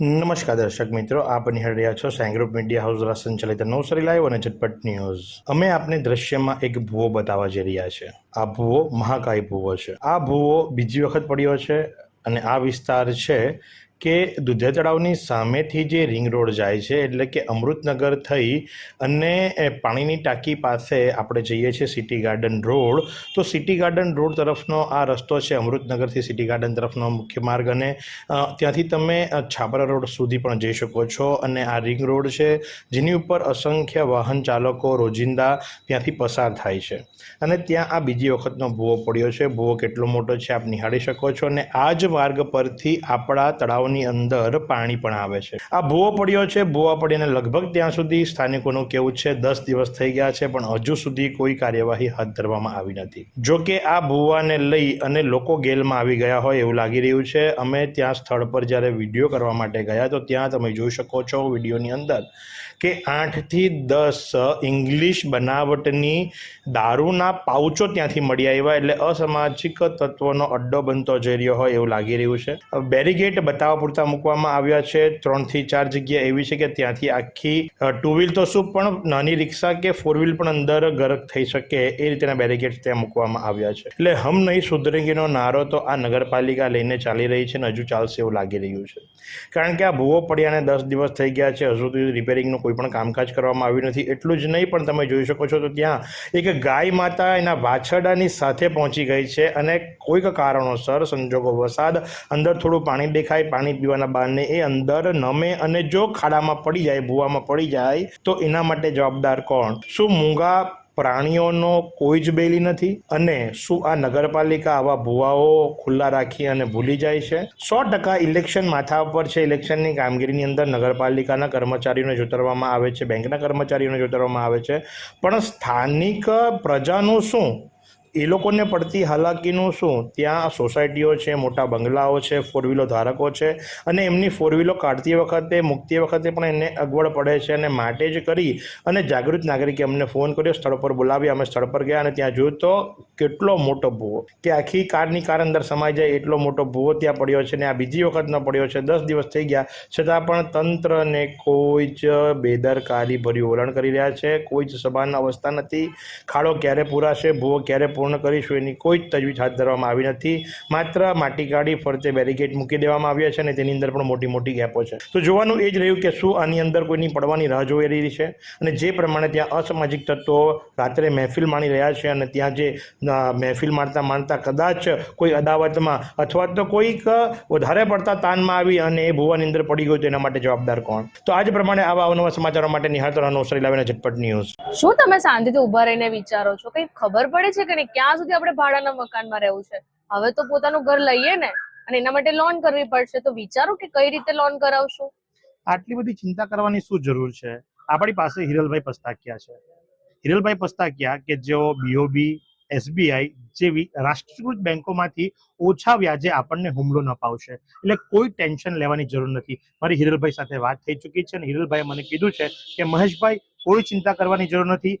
નમસ્કાર દર્શક મિત્રો, આપ નિહાળી રહ્યા છો સેંગ્રુપ મીડિયા હાઉસ દ્વારા સંચાલિત નવસારી લાઈવ અને ઝટપટ ન્યૂઝ. અમે આપને દ્રશ્યમાં એક ભૂવો બતાવવા જઈ રહ્યા છે આ ભૂવો મહાકાય ભૂવો છે. આ ભૂવો બીજી વખત પડ્યો છે અને આ વિસ્તાર છે કે દુધિયા તળાવની સામેથી જે રિંગ રોડ જાય છે, એટલે કે અમૃતનગર થઈ અને પાણીની ટાંકી પાસે આપણે જઈએ છીએ સિટી ગાર્ડન રોડ. તો સિટી ગાર્ડન રોડ તરફનો આ રસ્તો છે, અમૃતનગરથી સિટી ગાર્ડન તરફનો મુખ્ય માર્ગ અને ત્યાંથી તમે છાપરા રોડ સુધી પણ જઈ શકો છો અને આ રિંગ રોડ છે, જેની ઉપર અસંખ્ય વાહન ચાલકો, રોજિંદા ત્યાંથી પસાર થાય છે. અને ત્યાં આ બીજી વખતનો ભૂવો પડ્યો છે. ભૂવો કેટલો મોટો છે, આપ નિહાળી શકો છો અને આ જ માર્ગ પરથી આપણા તળાવની અંદર પાણી પણ આવે છે. આ ભૂવો પડ્યો છે. ભૂવા પડીને લગભગ ત્યાં સુધી સ્થાનિકોનું કેવું છે દસ દિવસ થઈ ગયા છે, પણ હજુ સુધી કોઈ કાર્યવાહી હાથ ધરવામાં આવી નથી. જો કે આ ભૂવાને લઈ અને લોકો ગેલમાં આવી ગયા હોય એવું લાગી રહ્યું છે. અમે ત્યાં સ્થળ પર જ્યારે વીડિયો કરવા માટે ગયા, તો ત્યાં તમે જોઈ શકો છો વિડીયોની અંદર કે આઠથી દસ ઇંગ્લિશ બનાવટની દારૂના પાઉચો ત્યાંથી મળી આવ્યા, એટલે અસામાજિક તત્વોનો અડ્ડો બનતો જઈ રહ્યો હોય એવું લાગી રહ્યું છે. બેરીગેટ બતાવવા પૂરતા મૂકવામાં આવ્યા છે. ત્રણથી ચાર જગ્યા એવી છે કે ત્યાંથી આખી ટુ વ્હીલ તો શું, પણ નાની રિક્ષા કે ફોર વ્હીલ પણ અંદર ગરક થઈ શકે એ રીતેના બેરીગેટ ત્યાં મૂકવામાં આવ્યા છે. એટલે હમ નહીં સુધરેંગીનો નારો તો આ નગરપાલિકા લઈને ચાલી રહી છે અને હજુ ચાલશે એવું લાગી રહ્યું છે. કારણ કે આ ભૂવો પડ્યાને દસ દિવસ થઈ ગયા છે, હજુ સુધી રિપેરિંગનું કોઈ પણ કામકાજ કરવામાં આવ્યું નથી. એટલું જ નહીં, પણ તમે જોઈ શકો છો તો ત્યાં એક ગાય માતા એના વાછરડાની સાથે પહોંચી ગઈ છે અને કોઈક કારણોસર સંજોગો વસાદ અંદર થોડું પાણી દેખાય, પાણી પીવાના બહારને એ અંદર નમે અને જો ખાડામાં પડી જાય, ભૂવામાં પડી જાય, તો એના માટે જવાબદાર કોણ? શું મૂંગા પ્રાણીઓનો કોઈ જ બેલી નથી? અને શું આ નગરપાલિકા આવા ભુવાઓ ખુલ્લા રાખી અને ભૂલી જાય છે? સો ટકા ઇલેક્શન માથા ઉપર છે. ઇલેક્શનની કામગીરીની અંદર નગરપાલિકાના કર્મચારીઓને જોતરવામાં આવે છે, બેંકના કર્મચારીઓને જોતરવામાં આવે છે. પણ સ્થાનિક પ્રજાનું શું? એ લોકોને પડતી હાલાકીનું શું? ત્યાં સોસાયટીઓ છે, મોટા બંગલાઓ છે ફોર વ્હીલો ધારકો છે અને એમની ફોર વ્હીલો કાઢતી વખતે, મૂકતી વખતે પણ એને અગવડ પડે છે અને માટે જ કરી અને જાગૃત નાગરિકે અમને ફોન કર્યો, સ્થળ પર બોલાવી, અમે સ્થળ પર ગયા અને ત્યાં જોયું તો કેટલો મોટો ભૂવો. કે આખી કારની કાર અંદર સમાઈ જાય એટલો મોટો ભૂવો ત્યાં પડ્યો છે ને આ બીજી વખતનો પડ્યો છે. દસ દિવસ થઈ ગયા. છતાં પણ તંત્રને કોઈ જ બેદરકારી ભર્યું. વલણ કરી રહ્યા છે. કોઈ જ સભાન અવસ્થા નથી. ખાડો ક્યારે પૂરાશે? ભૂવો ક્યારે પૂર્ણ કરીશું, એની કોઈ જ તજવીજ હાથ ધરવામાં આવી નથી. માત્ર માટી કાઢી ફરતે બેરિકેડ મૂકી દેવામાં આવ્યા છે અને તેની અંદર પણ મોટી મોટી ગેપો છે. તો જોવાનું એ જ રહ્યું કે શું આની અંદર કોઈની પડવાની રાહ જોઈ રહી છે અને જે પ્રમાણે ત્યાં અસામાજિક તત્વો રાત્રે મહેફિલ માણી રહ્યા છે અને ત્યાં જે મહેફિલ માણતા માણતા કદાચ કોઈ અદાવતમાં અથવા તો કોઈક વધારે પડતા તાનમાં આવી અને એ ભુવાની અંદર પડી ગયું તેના માટે જવાબદાર કોણ? તો આજ પ્રમાણે આવા અવનવા સમાચારો માટે નિહાળતો રહો નવસારી લાવીને ઝટપટ ન્યૂઝ. શું તમે શાંતિથી ઊભા રહીને વિચારો છો? કઈ ખબર પડે છે કે નહીં ક્યાં સુધી આપણે ભાડાના મકાનમાં રહેવું છે. હવે તો પોતાનું ઘર લઈએ ને, અને એના માટે લોન કરવી પડશે. તો વિચારો કે કઈ રીતે લોન કરાવશું? આટલી બધી ચિંતા કરવાની શું જરૂર છે? આપણી પાસે હિરલભાઈ પસ્તાકિયા છે. હિરલભાઈ પસ્તાકિયા કે જેઓ બીઓબી એસબીઆઈ જેવી રાષ્ટ્રીયકૃત બેંકોમાંથી ઓછા વ્યાજે આપણને હુમલો ન અપાવશે એટલે કોઈ ટેન્શન લેવાની જરૂર નથી. મારી હિરલભાઈ સાથે વાત થઈ ચૂકી છે અને હિરલભાઈએ મને કીધું છે કે મહેશભાઈ, કોઈ ચિંતા કરવાની જરૂર નથી.